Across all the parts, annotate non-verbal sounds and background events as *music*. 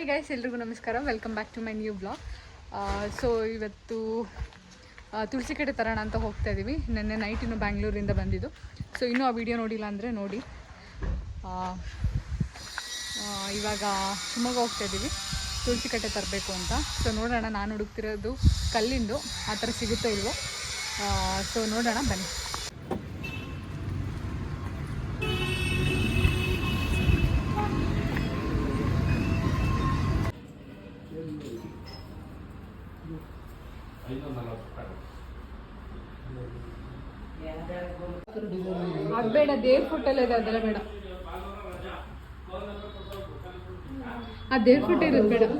Hi guys ಎಲ್ರಿಗೂ ನಮಸ್ಕಾರ. Welcome back to my new blog so ಇವತ್ತು ತುಳಸಿ ಕಡೆ ತರೋಣ ಅಂತ ಹೋಗ್ತಾ ಇದ್ದೀವಿ ನಿನ್ನೆ ನೈಟ್ ಇನ್ನು ಬ್ಯಾಂಗ್ಳೂರಿಂದ ಬಂದಿದ್ದು. ಸೊ ಇನ್ನೂ ಆ ವಿಡಿಯೋ ನೋಡಿಲ್ಲ ಅಂದರೆ ನೋಡಿ. ಇವಾಗ ಶಿವಮೊಗ್ಗ ಹೋಗ್ತಾ ಇದ್ದೀವಿ ತುಳಸಿ ಕಟ್ಟೆ ತರಬೇಕು ಅಂತ. ಸೊ ನೋಡೋಣ, ನಾನು ಹುಡುಕ್ತಿರೋದು ಕಲ್ಲಿಂದು. ಆ ಥರ ಸಿಗುತ್ತೋ ಇಲ್ವೋ? ಸೊ ನೋಡೋಣ, ಬನ್ನಿ. ಬೇಡ ದೇವ್ರ ಫೋಟೋಲ್ಲ ಇದೆ ಅದೆಲ್ಲ ಬೇಡ. ಆ ದೇವ್ರ ಫೋಟೋ ಇರೋದು ಬೇಡ. ಫೋಟೋ?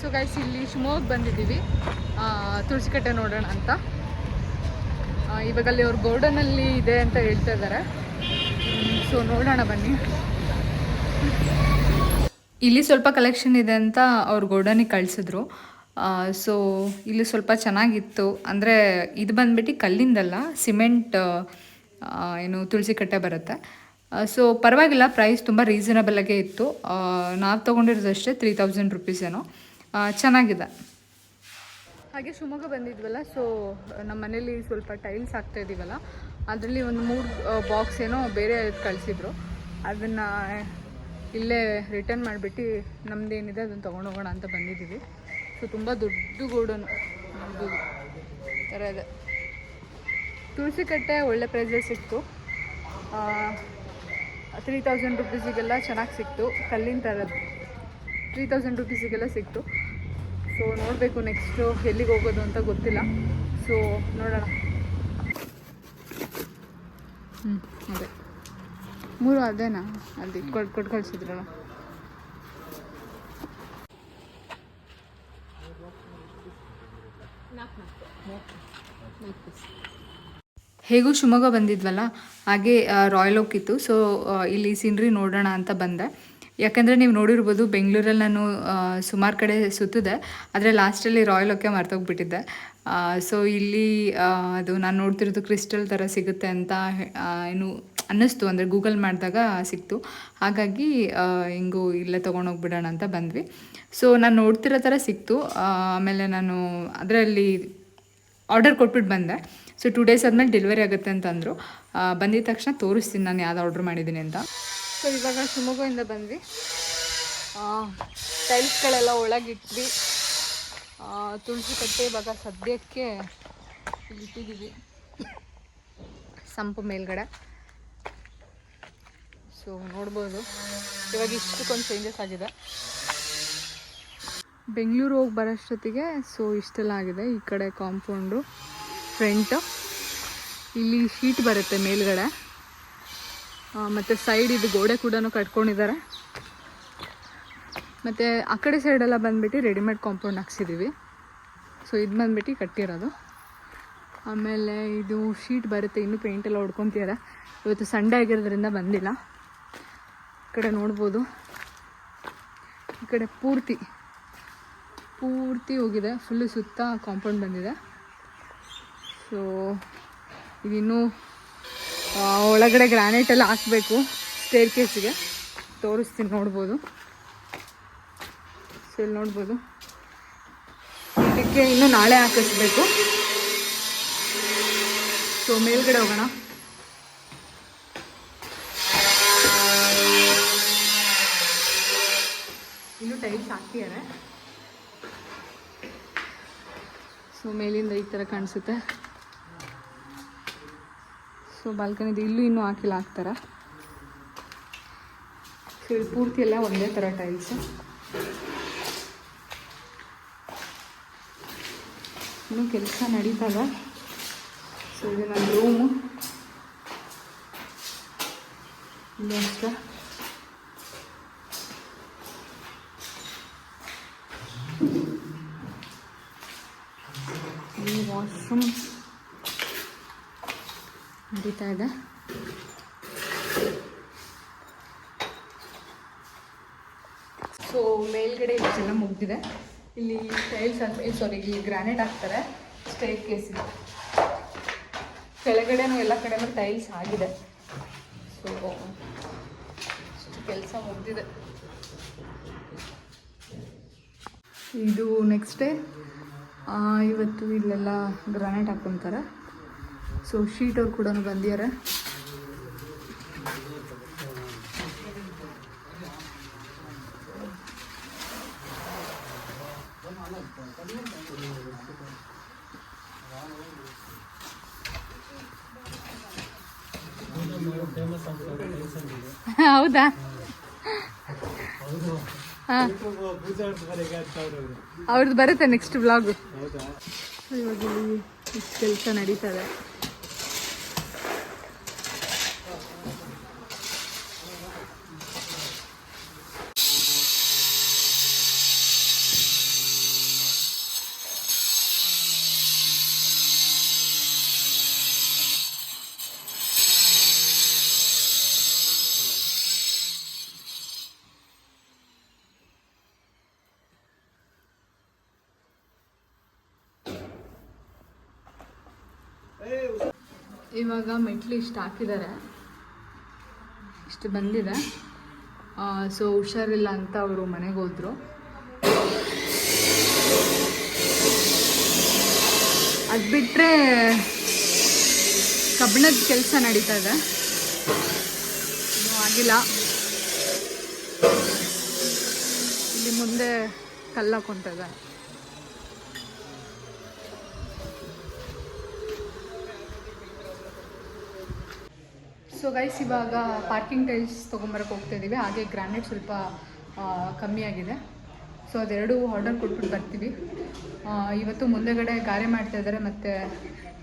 ಸೊ ಗೈಸ್ ಇಲ್ಲಿ. ಶಿವಮೊಗ್ಗ ಬಂದಿದ್ದೀವಿ. ತುಳಸಿಕಟ್ಟೆ ನೋಡೋಣ ಅಂತ. ಇವಾಗ ಅಲ್ಲಿ ಅವ್ರ ಗೋರ್ಡನಲ್ಲಿ ಇದೆ ಅಂತ ಹೇಳ್ತಾ ಇದ್ದಾರೆ. ಸೊ ನೋಡೋಣ ಬನ್ನಿ. ಇಲ್ಲಿ ಸ್ವಲ್ಪ ಕಲೆಕ್ಷನ್ ಇದೆ ಅಂತ ಅವ್ರು ಗೋಡನಿಗೆ ಕಳಿಸಿದ್ರು. ಸೊ ಇಲ್ಲಿ ಸ್ವಲ್ಪ ಚೆನ್ನಾಗಿತ್ತು. ಅಂದರೆ ಇದು ಬಂದ್ಬಿಟ್ಟು ಕಲ್ಲಿಂದಲ್ಲ ಸಿಮೆಂಟ್ ಏನು ತುಳಸಿ ಕಟ್ಟೆ ಬರುತ್ತೆ. ಸೊ ಪರವಾಗಿಲ್ಲ ಪ್ರೈಸ್ ತುಂಬ ರೀಸನಬಲಾಗೇ ಇತ್ತು. ನಾವು ತೊಗೊಂಡಿರೋದಷ್ಟೇ ತ್ರೀ ತೌಸಂಡ್ ರುಪೀಸ್ ಏನೋ. ಚೆನ್ನಾಗಿದೆ. ಹಾಗೆ ಶಿವಮೊಗ್ಗ ಬಂದಿದ್ವಲ್ಲ ಸೊ ನಮ್ಮ ಮನೇಲಿ ಸ್ವಲ್ಪ ಟೈಲ್ಸ್ ಹಾಕ್ತಾ ಇದ್ದೀವಲ್ಲ ಅದರಲ್ಲಿ ಒಂದು ಮೂರು ಬಾಕ್ಸ್ ಏನೋ ಬೇರೆ ಕಳಿಸಿದ್ರು. ಅದನ್ನು ಇಲ್ಲೇ ರಿಟರ್ನ್ ಮಾಡಿಬಿಟ್ಟು ನಮ್ಮದೇನಿದೆ ಅದನ್ನು ತೊಗೊಂಡು ಹೋಗೋಣ ಅಂತ ಬಂದಿದ್ದೀವಿ. ಸೊ ತುಂಬ ದೊಡ್ಡ ಗೋಡನು. ನಮ್ಮದು ಥರ ಇದೆ. ತುಳಸಿ ಕಟ್ಟೆ ಒಳ್ಳೆ ಪ್ರೈಸಸ್ ಸಿಕ್ತು. ತ್ರೀ ತೌಸಂಡ್ ರುಪೀಸಿಗೆಲ್ಲ ಚೆನ್ನಾಗಿ ಸಿಕ್ತು. ಕಲ್ಲಿನ ಥರದ್ದು ತ್ರೀ ತೌಸಂಡ್ ರುಪೀಸಿಗೆಲ್ಲ ಸಿಕ್ತು. ಸೊ ನೋಡಬೇಕು ನೆಕ್ಸ್ಟು ಎಲ್ಲಿಗೆ ಹೋಗೋದು ಅಂತ ಗೊತ್ತಿಲ್ಲ. ಸೊ ನೋಡೋಣ. ಹ್ಞೂ ಅದೇ. ಮೂರು ಅದೇನಾ? ಅಲ್ಲಿ ಕೊಟ್ಟು ಕೊಟ್ಟು ಕಳಿಸಿದ್ರಲ್ಲ. ಹೇಗೂ ಶಿವಮೊಗ್ಗ ಬಂದಿದ್ವಲ್ಲ, ಹಾಗೆ ರಾಯಲ್ ಓಕ್ ಇತ್ತು. ಸೊ ಇಲ್ಲಿ ಸೀನ್ರಿ ನೋಡೋಣ ಅಂತ ಬಂದೆ. ಯಾಕಂದರೆ ನೀವು ನೋಡಿರ್ಬೋದು ಬೆಂಗಳೂರಲ್ಲಿ ನಾನು ಸುಮಾರು ಕಡೆ ಸುತ್ತಿದೆ. ಆದರೆ ಲಾಸ್ಟಲ್ಲಿ ರಾಯಲ್ ಓಕೆ ಮರ್ತೋಗ್ಬಿಟ್ಟಿದ್ದೆ. ಸೊ ಇಲ್ಲಿ ಅದು ನಾನು ನೋಡ್ತಿರೋದು ಕ್ರಿಸ್ಟಲ್ ಥರ ಸಿಗುತ್ತೆ ಅಂತ ಏನು ಅನ್ನಿಸ್ತು ಅಂದರೆ ಗೂಗಲ್ ಮಾಡಿದಾಗ ಸಿಕ್ತು. ಹಾಗಾಗಿ ಹಿಂಗೂ ಇಲ್ಲೇ ತೊಗೊಂಡೋಗ್ಬಿಡೋಣ ಅಂತ ಬಂದ್ವಿ. ಸೊ ನಾನು ನೋಡ್ತಿರೋ ಥರ ಸಿಕ್ತು. ಆಮೇಲೆ ನಾನು ಅದರಲ್ಲಿ ಆರ್ಡರ್ ಕೊಟ್ಬಿಟ್ಟು ಬಂದೆ. ಸೊ ಟೂ ಡೇಸ್ ಆದಮೇಲೆ ಡೆಲಿವರಿ ಆಗುತ್ತೆ ಅಂತಂದರು. ಬಂದಿದ ತಕ್ಷಣ ತೋರಿಸ್ತೀನಿ ನಾನು ಯಾವ್ದು ಆರ್ಡ್ರ್ ಮಾಡಿದ್ದೀನಿ ಅಂತ. ಸೊ ಇವಾಗ ಶಿವಮೊಗ್ಗದಿಂದ ಬಂದ್ವಿ. ಟೈಲ್ಸ್ಗಳೆಲ್ಲ ಒಳಗಿಟ್ವಿ. ತುಳಸಿ ಕಟ್ಟೆ ಇವಾಗ ಸದ್ಯಕ್ಕೆ ಇಟ್ಟಿದ್ದೀವಿ ಸಂಪು ಮೇಲ್ಗಡೆ. ಸೊ, ನೋಡ್ಬೋದು. ಇವಾಗ ಇಷ್ಟಕ್ಕೊಂದು ಚೇಂಜಸ್ ಆಗಿದೆ. ಬೆಂಗಳೂರು ಹೋಗಿ ಬರೋಷ್ಟೊತ್ತಿಗೆ, ಸೊ, ಇಷ್ಟೆಲ್ಲ ಆಗಿದೆ. ಈ ಕಡೆ ಕಾಂಪೌಂಡು ಫ್ರಂಟು ಇಲ್ಲಿ ಶೀಟ್ ಬರುತ್ತೆ ಮೇಲ್ಗಡೆ. ಮತ್ತು ಸೈಡ್ ಇದು ಗೋಡೆ ಕೂಡ ಕಟ್ಕೊಂಡಿದ್ದಾರೆ. ಮತ್ತು ಆ ಕಡೆ ಸೈಡೆಲ್ಲ ಬಂದುಬಿಟ್ಟು ರೆಡಿಮೇಡ್ ಕಾಂಪೌಂಡ್ ಹಾಕ್ಸಿದ್ದೀವಿ ಸೊ, ಇದು ಬಂದುಬಿಟ್ಟು ಕಟ್ಟಿರೋದು. ಆಮೇಲೆ ಇದು ಶೀಟ್ ಬರುತ್ತೆ. ಇನ್ನೂ ಪೇಂಟೆಲ್ಲ ಹೊಡ್ಕೊತಿದ್ದಾರೆ. ಇವತ್ತು ಸಂಡೇ ಆಗಿರೋದ್ರಿಂದ ಬಂದಿಲ್ಲ. ಕಡೆ ನೋಡ್ಬೋದು. ಈ ಕಡೆ ಪೂರ್ತಿ ಪೂರ್ತಿ ಹೋಗಿದೆ. ಫುಲ್ಲು ಸುತ್ತ ಕಾಂಪೌಂಡ್ ಬಂದಿದೆ. ಸೊ ಇದಿನ್ನೂ ಒಳಗಡೆ ಗ್ರಾನೈಟ್ ಎಲ್ಲ ಹಾಕಬೇಕು. ಸ್ಟೇರ್ ಕೇಸಿಗೆ ತೋರಿಸ್ತೀನಿ, ನೋಡ್ಬೋದು. ಸೊ ಇಲ್ಲಿ ನೋಡ್ಬೋದು. ಇದಕ್ಕೆ ಇನ್ನೂ ನಾಳೆ ಹಾಕಿಸ್ಬೇಕು. ಸೊ ಮೇಲ್ಗಡೆ ಹೋಗೋಣ. ಟೈಲ್ಸ್ ಹಾಕ್ತಿದ್ದಾರೆ ಸೊ ಮೇಲಿಂದ ಈ ಥರ ಕಾಣಿಸುತ್ತೆ. ಸೊ ಬಾಲ್ಕನಿದು ಇಲ್ಲೂ ಇನ್ನೂ ಹಾಕಿಲ್ಲ ಹಾಕ್ತಾರೆ? ಸೊ ಇಲ್ಲಿ ಪೂರ್ತಿ ಎಲ್ಲ ಒಂದೇ ಥರ ಟೈಲ್ಸ್ ಇನ್ನೂ ಕೆಲಸ ನಡೀತದೆ? ಸೊ ಇದು ನನ್ನ ರೂಮು ಇಲ್ಲ ಅಷ್ಟೇ. ಈ ವಾಶ್ರೂಮ್ ನಡೀತಾ ಇದೆ. ಸೊ ಮೇಲ್ಗಡೆ ಇಷ್ಟೆಲ್ಲ ಮುಗ್ದಿದೆ. ಇಲ್ಲಿ ಟೈಲ್ಸ್ ಹಾಕಿ ಸಾರಿ ಇಲ್ಲಿ ಗ್ರಾನೈಟ್ ಹಾಕ್ತಾರೆ. ಸ್ಟೇರ್ ಕೇಸ್ ಇದೆ. ಕೆಳಗಡೆನೂ ಎಲ್ಲ ಕಡೆನೂ ಟೈಲ್ಸ್ ಆಗಿದೆ. ಸೊ ಕೆಲಸ ಮುಗ್ದಿದೆ. ಇದು ನೆಕ್ಸ್ಟ್ ಡೇ ಇವತ್ತು ಇಲ್ಲೆಲ್ಲ ಗ್ರಾನೈಟ್ ಹಾಕೊತಾರೆ. ಸೊ ಶೀಟ್ ಅವ್ರು ಕೂಡ ಬಂದಿದ್ದಾರೆ ಹೌದಾ? *laughs* ಅವ್ರದ್ದು ಬರುತ್ತೆ ನೆಕ್ಸ್ಟ್ ಬ್ಲಾಗ್ ಇವಾಗ ಕೆಲಸ ನಡೀತದೆ ಇವಾಗ ಮೆಟ್ಲು ಇಷ್ಟು ಹಾಕಿದ್ದಾರೆ. ಇಷ್ಟು ಬಂದಿದೆ. ಸೊ ಹುಷಾರಿಲ್ಲ ಅಂತ ಅವರು ಮನೆಗೆ ಹೋದರು. ಅದು ಬಿಟ್ಟರೆ ಕಬ್ಬಿಣದ ಕೆಲಸ ನಡೀತಾ ಇದೆ. ಆಗಿಲ್ಲ. ಇಲ್ಲಿ ಮುಂದೆ ಕಲ್ಲು ಇದ್ದಾರೆ. ಸೊ ಗೈಸ್ ಇವಾಗ ಪಾರ್ಕಿಂಗ್ ಟೈಲ್ಸ್ ತೊಗೊಂಬರಕ್ಕೆ ಹೋಗ್ತಾ ಇದ್ದೀವಿ ಹಾಗೆ ಗ್ರಾನೈಟ್ ಸ್ವಲ್ಪ ಕಮ್ಮಿ ಆಗಿದೆ. ಸೊ ಅದೆರಡು ಆರ್ಡರ್ ಕೊಟ್ಬಿಟ್ಟು ಬರ್ತೀವಿ. ಇವತ್ತು ಮುಂದೆಗಡೆ ಗಾರೆ ಮಾಡ್ತಾ ಇದ್ದಾರೆ ಮತ್ತು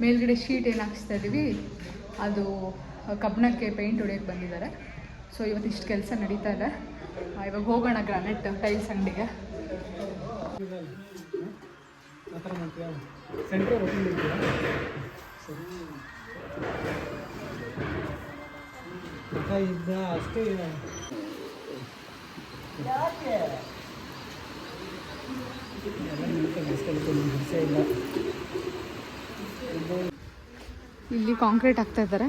ಮೇಲ್ಗಡೆ ಶೀಟ್ ಏನು ಹಾಕ್ಸ್ತಾ ಇದ್ದೀವಿ ಅದು ಕಬ್ಬಣಕ್ಕೆ ಪೇಂಟ್ ಹೊಡಿಯೋಕ್ಕೆ ಬಂದಿದ್ದಾರೆ. ಸೊ ಇವತ್ತು ಇಷ್ಟು ಕೆಲಸ ನಡೀತಾ ಇದೆ. ಇವಾಗ ಹೋಗೋಣ ಗ್ರಾನೈಟ್ ಟೈಲ್ಸ್ ಅಂಗಡಿಗೆ. ಇದ್ದ ಅಷ್ಟೇ ಇಲ್ಲ ಇಲ್ಲಿ ಕಾಂಕ್ರೀಟ್ ಹಾಕ್ತಾ ಇದ್ದಾರೆ.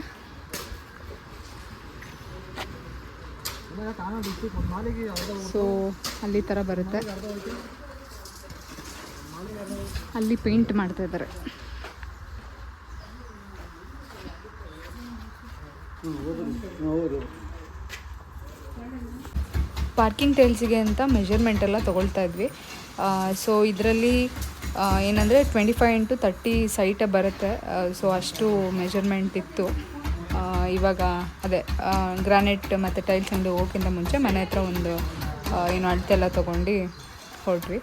ಸೊ ಅಲ್ಲಿ ಥರ ಬರುತ್ತೆ. ಅಲ್ಲಿ ಪೇಂಟ್ ಮಾಡ್ತಾ ಇದ್ದಾರೆ ಹೌದು ಪಾರ್ಕಿಂಗ್ ಟೈಲ್ಸಿಗೆ ಅಂತ ಮೆಷರ್ಮೆಂಟ್ ಎಲ್ಲ ತೊಗೊಳ್ತಾ ಇದ್ವಿ. ಸೊ ಇದರಲ್ಲಿ ಏನಂದರೆ ಟ್ವೆಂಟಿ ಫೈವ್ ಇಂಟು ತರ್ಟಿ ಸೈಟೇ ಬರುತ್ತೆ ಸೊ ಅಷ್ಟು ಮೆಷರ್ಮೆಂಟ್ ಇತ್ತು. ಇವಾಗ ಅದೇ ಗ್ರಾನೈಟ್ ಮತ್ತು ಟೈಲ್ಸ್ ಅಂಗಡಿ ಹೋಗೋಕ್ಕಿಂತ ಮುಂಚೆ ಮನೆ ಹತ್ರ ಒಂದು ಏನು ಅಳತೆ ಎಲ್ಲ ತೊಗೊಂಡು ಹೊರಟ್ವಿ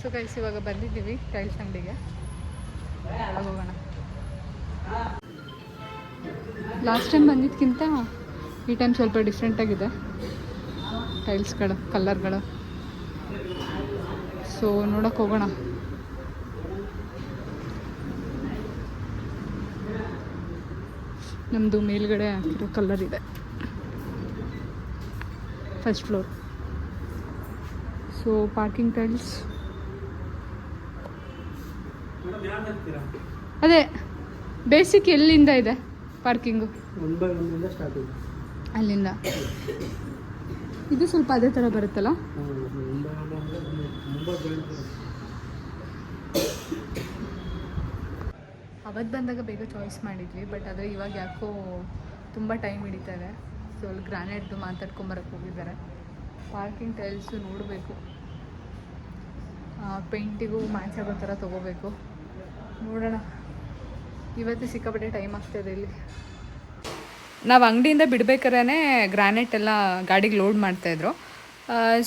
ಸೊ ಗೈಸ್ ಇವಾಗ ಬಂದಿದ್ದೀವಿ ಟೈಲ್ಸ್ ಅಂಗಡಿಗೆ. ಹೋಗೋಣ. ಲಾಸ್ಟ್ ಟೈಮ್ ಬಂದಿದ್ದಕ್ಕಿಂತ ಈ ಟೈಮ್ ಸ್ವಲ್ಪ ಡಿಫ್ರೆಂಟಾಗಿದೆ ಟೈಲ್ಸ್ಗಳು ಕಲ್ಲರ್ಗಳು ಸೊ ನೋಡೋಕೆ ಹೋಗೋಣ. ನಮ್ಮದು ಮೇಲ್ಗಡೆ ಹಾಕಿರೋ ಕಲರ್ ಇದೆ. First floor so parking tiles ಅದೇ ಬೇಸಿಕ್ ಎಲ್ಲಿಂದ ಇದೆ? ಪಾರ್ಕಿಂಗು ಅಲ್ಲಿಂದ. ಇದು ಸ್ವಲ್ಪ ಅದೇ ಥರ ಬರುತ್ತಲ್ಲ? ಅವತ್ತು ಬಂದಾಗ ಬೇಗ ಚಾಯ್ಸ್ ಮಾಡಿದ್ವಿ ಬಟ್ ಆದರೆ ಇವಾಗ ಯಾಕೋ ತುಂಬ ಟೈಮ್ ಹಿಡಿತಾರೆ ಸೊ ಅಲ್ಲಿ ಗ್ರಾನೈಟ್ದು ಮಾತಾಡ್ಕೊಂಬರಕ್ಕೆ ಹೋಗಿದ್ದಾರೆ. ಪಾರ್ಕಿಂಗ್ ಟೈಲ್ಸು ನೋಡಬೇಕು. ಪೇಂಟಿಗೂ ಮ್ಯಾಚ್ ಆಗೋ ಥರ ತೊಗೋಬೇಕು. ನೋಡೋಣ. ಇವತ್ತು ಸಿಕ್ಕಾಪಟ್ಟೆ ಟೈಮ್ ಆಗ್ತಾಯಿದೆ ಇಲ್ಲಿ. ನಾವು ಅಂಗಡಿಯಿಂದ ಬಿಡ್ಬೇಕಾದ್ರೆ ಗ್ರಾನೈಟ್ ಎಲ್ಲ ಗಾಡಿಗೆ ಲೋಡ್ ಮಾಡ್ತಾಯಿದ್ರು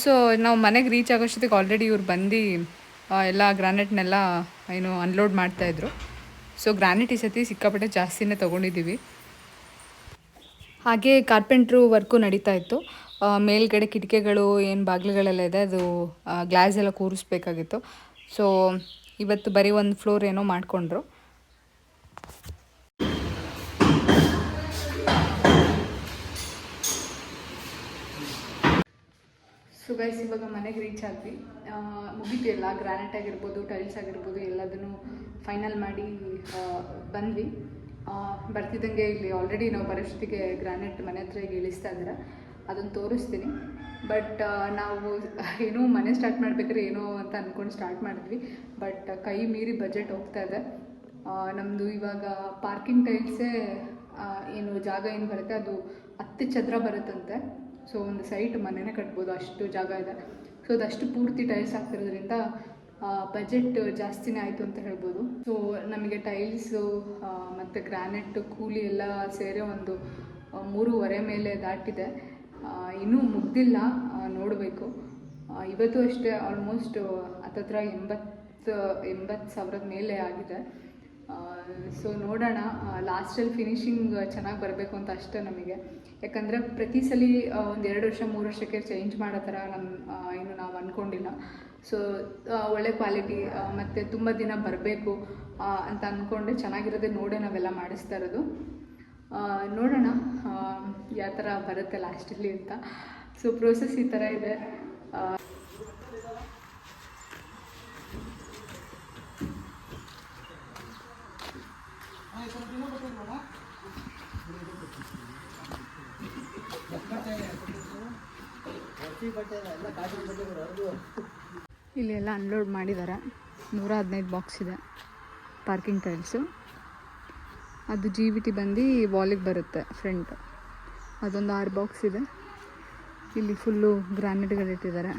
ಸೊ ನಾವು ಮನೆಗೆ ರೀಚ್ ಆಗೋಷ್ಟೊತ್ತಿಗೆ ಆಲ್ರೆಡಿ ಇವ್ರು ಬಂದು ಎಲ್ಲ ಗ್ರಾನೈಟ್ನೆಲ್ಲ ಏನು ಅನ್ಲೋಡ್ ಮಾಡ್ತಾಯಿದ್ರು ಸೊ ಗ್ರಾನೈಟ್ ಈ ಸತಿ ಸಿಕ್ಕಾಪಟ್ಟೆ ಜಾಸ್ತಿನೇ ತೊಗೊಂಡಿದ್ದೀವಿ ಹಾಗೆ ಕಾರ್ಪೆಂಟ್ರು ವರ್ಕು ನಡೀತಾ ಇತ್ತು. ಮೇಲ್ಗಡೆ ಕಿಟಕಿಗಳು, ಏನು ಬಾಗಿಲುಗಳೆಲ್ಲ ಇದೆ, ಅದು ಗ್ಲಾಸ್ ಎಲ್ಲ ಕೂರಿಸ್ಬೇಕಾಗಿತ್ತು. ಸೊ ಇವತ್ತು ಬರೀ ಒಂದು ಫ್ಲೋರ್ ಏನೋ ಮಾಡಿಕೊಂಡ್ರು. ಸೊ ಗೈಸ್ ಇವಾಗ ಮನೆಗೆ ರೀಚ್ ಆದ್ವಿ. ಮುಗೀತು ಎಲ್ಲ ಗ್ರಾನೈಟ್ ಆಗಿರ್ಬೋದು ಟೈಲ್ಸ್ ಆಗಿರ್ಬೋದು, ಎಲ್ಲದನ್ನು ಫೈನಲ್ ಮಾಡಿ ಬಂದ್ವಿ. ಬರ್ತಿದ್ದಂಗೆ ಇಲ್ಲಿ ಆಲ್ರೆಡಿ ನಾವು ಪರಿಸ್ಥಿತಿಗೆ ಗ್ರಾನೈಟ್ ಮನೆ ಹತ್ರ ಈಗ ಇಳಿಸ್ತಾ ಇದ್ದಾರೆ ಅದನ್ನು ತೋರಿಸ್ತೀನಿ. ಬಟ್ ನಾವು ಏನೋ ಮನೆ ಸ್ಟಾರ್ಟ್ ಮಾಡ್ಬೇಕಾದ್ರೆ ಏನೋ ಅಂತ ಅಂದ್ಕೊಂಡು ಸ್ಟಾರ್ಟ್ ಮಾಡಿದ್ವಿ. ಬಟ್ ಕೈ ಮೀರಿ ಬಜೆಟ್ ಹೋಗ್ತಾ ಇದೆ. ನಮ್ಮದು ಇವಾಗ ಪಾರ್ಕಿಂಗ್ ಟೈಲ್ಸೇ ಏನು ಜಾಗ ಏನು ಬರುತ್ತೆ, ಅದು ಹತ್ತು ಚದರ ಬರುತ್ತಂತೆ. ಸೊ ಒಂದು ಸೈಟ್ ಮನೆನೇ ಕಟ್ಬೋದು, ಅಷ್ಟು ಜಾಗ ಇದೆ. ಸೊ ಅದಷ್ಟು ಪೂರ್ತಿ ಟೈಲ್ಸ್ ಹಾಕ್ತಿರೋದ್ರಿಂದ ಬಜೆಟ್ ಜಾಸ್ತಿನೇ ಆಯಿತು ಅಂತ ಹೇಳ್ಬೋದು. ಸೊ ನಮಗೆ ಟೈಲ್ಸು ಮತ್ತು ಗ್ರಾನೈಟ್ ಕೂಲಿ ಎಲ್ಲ ಸೇರಿ ಒಂದು ಮೂರುವರೆ ಮೇಲೆ ದಾಟಿದೆ. ಇನ್ನೂ ಮುಗ್ದಿಲ್ಲ ನೋಡಬೇಕು. ಇವತ್ತು ಅಷ್ಟೇ ಆಲ್ಮೋಸ್ಟ್ ಹತ್ತತ್ರ ಎಂಬತ್ತು ಎಂಬತ್ತು ಸಾವಿರದ ಮೇಲೆ ಆಗಿದೆ. ಸೊ ನೋಡೋಣ. ಲಾಸ್ಟಲ್ಲಿ ಫಿನಿಶಿಂಗ್ ಚೆನ್ನಾಗಿ ಬರಬೇಕು ಅಂತ ಅಷ್ಟೇ ನಮಗೆ. ಯಾಕಂದರೆ ಪ್ರತಿ ಸಲ ಒಂದು ಎರಡು ವರ್ಷ, ಮೂರು ವರ್ಷಕ್ಕೆ ಚೇಂಜ್ ಮಾಡೋ ಥರ ನಮ್ಮ ಏನು ನಾವು ಅಂದ್ಕೊಂಡಿಲ್ಲ ಸೊ ಒಳ್ಳೆ ಕ್ವಾಲಿಟಿ ಮತ್ತು ತುಂಬ ದಿನ ಬರಬೇಕು ಅಂತ ಅಂದ್ಕೊಂಡೆ ಚೆನ್ನಾಗಿರೋದೇ ನೋಡೇ ನಾವೆಲ್ಲ ಮಾಡಿಸ್ತಾ ಇರೋದು. ನೋಡೋಣ ಯಾವ ಥರ ಬರುತ್ತೆ ಲಾಸ್ಟಲ್ಲಿ ಅಂತ. ಸೊ ಪ್ರೋಸೆಸ್ ಈ ಥರ ಇದೆ. ಇಲ್ಲಿ ಎಲ್ಲ ಅನ್ಲೋಡ್ ಮಾಡಿದ್ದಾರೆ ನೂರ ಹದಿನೈದು ಬಾಕ್ಸ್ ಇದೆ. ಪಾರ್ಕಿಂಗ್ ಟೈಲ್ಸು ಅದು ಜಿ ಬಿ ಟಿ ಬಂದು ವಾಲಿಗೆ ಬರುತ್ತೆ ಫ್ರಂಟ್ ಅದೊಂದು ಆರು ಬಾಕ್ಸ್ ಇದೆ. ಇಲ್ಲಿ ಫುಲ್ಲು ಗ್ರಾನೈಟ್ಗಳಿಟ್ಟಿದ್ದಾರೆ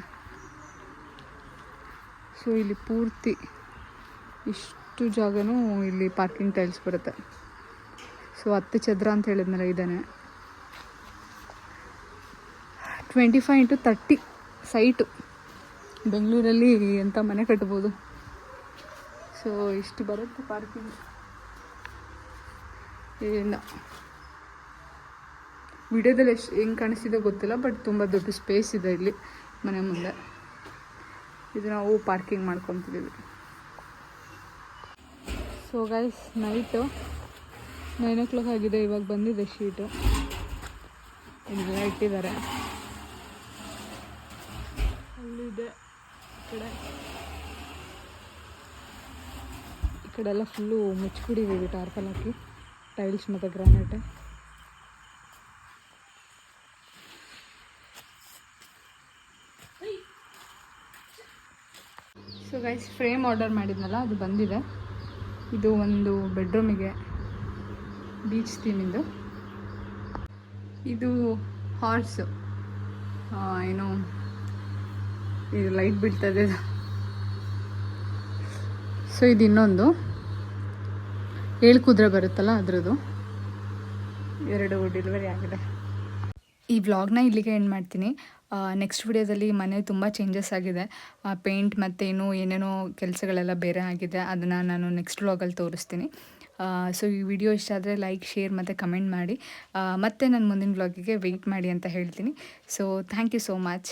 ಸೊ ಇಲ್ಲಿ ಪೂರ್ತಿ ಇಷ್ಟು ಜಾಗನೂ ಇಲ್ಲಿ ಪಾರ್ಕಿಂಗ್ ಟೈಲ್ಸ್ ಬರುತ್ತೆ. ಸೊ ಹತ್ತು ಚದರ ಅಂತ ಹೇಳಿದ್ನಲ್ಲ ಇದ್ದಾನೆ twenty five into thirty site ಬೆಂಗಳೂರಲ್ಲಿ ಎಂಥ ಮನೆ ಕಟ್ಬೋದು. ಸೊ ಇಷ್ಟು ಬರುತ್ತೆ ಪಾರ್ಕಿಂಗ್ ಇಲ್ಲ ವಿಡಿಯೋದಲ್ಲಿ ಎಷ್ಟು ಹೆಂಗೆ ಕಾಣಿಸಿದೆ ಗೊತ್ತಿಲ್ಲ ಬಟ್ ತುಂಬ ದೊಡ್ಡ ಸ್ಪೇಸ್ ಇದೆ ಇಲ್ಲಿ ಮನೆ ಮುಂದೆ. ಇದು ನಾವು parking ಮಾಡ್ಕೊತಿದ್ದೀವಿ. So guys night nine o'clock ಆಗಿದೆ, ಇವಾಗ ಬಂದಿದೆ ಶೀಟು ಇದೆಲ್ಲ ಇಟ್ಟಿದ್ದಾರೆ. ಅಲ್ಲಿದೆ, ಈ ಕಡೆ. ಈ ಕಡೆ ಎಲ್ಲ ಫುಲ್ಲು ಮುಚ್ಚಿಬಿಟ್ಟಿದ್ದೀವಿ ಟಾರ್ಪಲ್ ಹಾಕಿ. ಟೈಲ್ಸ್ ಮತ್ತು granite so guys frame order ಮಾಡಿದ್ನಲ್ಲ, ಅದು ಬಂದಿದೆ. ಇದು ಒಂದು ಬೆಡ್ರೂಮಿಗೆ ಬೀಚ್ ಥೀಮಿಂದು ಇದು. ಹಾರ್ಸು ಏನು, ಇದು ಲೈಟ್ ಬೀಳ್ತದೆ. ಸೊ ಇದು ಇನ್ನೊಂದು ಏಳು ಕುದುರೆ ಬರುತ್ತಲ್ಲ ಅದರದ್ದು. ಎರಡು ಡೆಲಿವರಿ ಆಗಿದೆ. ಈ ವ್ಲಾಗ್ನ ಇಲ್ಲಿಗೆ ಎಂಡ್ ಮಾಡ್ತೀನಿ. ನೆಕ್ಸ್ಟ್ ವಿಡಿಯೋದಲ್ಲಿ ಮನೆ ತುಂಬ ಚೇಂಜಸ್ ಆಗಿದೆ. ಪೇಂಟ್ ಮತ್ತೇನು ಏನೇನೋ ಕೆಲಸಗಳೆಲ್ಲ ಬೇರೆ ಆಗಿದೆ. ಅದನ್ನು ನಾನು ನೆಕ್ಸ್ಟ್ ವ್ಲಾಗಲ್ಲಿ ತೋರಿಸ್ತೀನಿ. ಸೊ ಈ ವಿಡಿಯೋ ಇಷ್ಟ ಆದರೆ ಲೈಕ್ ಶೇರ್ ಮತ್ತು ಕಮೆಂಟ್ ಮಾಡಿ. ಮತ್ತೆ ನಾನು ಮುಂದಿನ ವ್ಲಾಗಿಗೆ ವೆಯ್ಟ್ ಮಾಡಿ ಅಂತ ಹೇಳ್ತೀನಿ. So thank you so much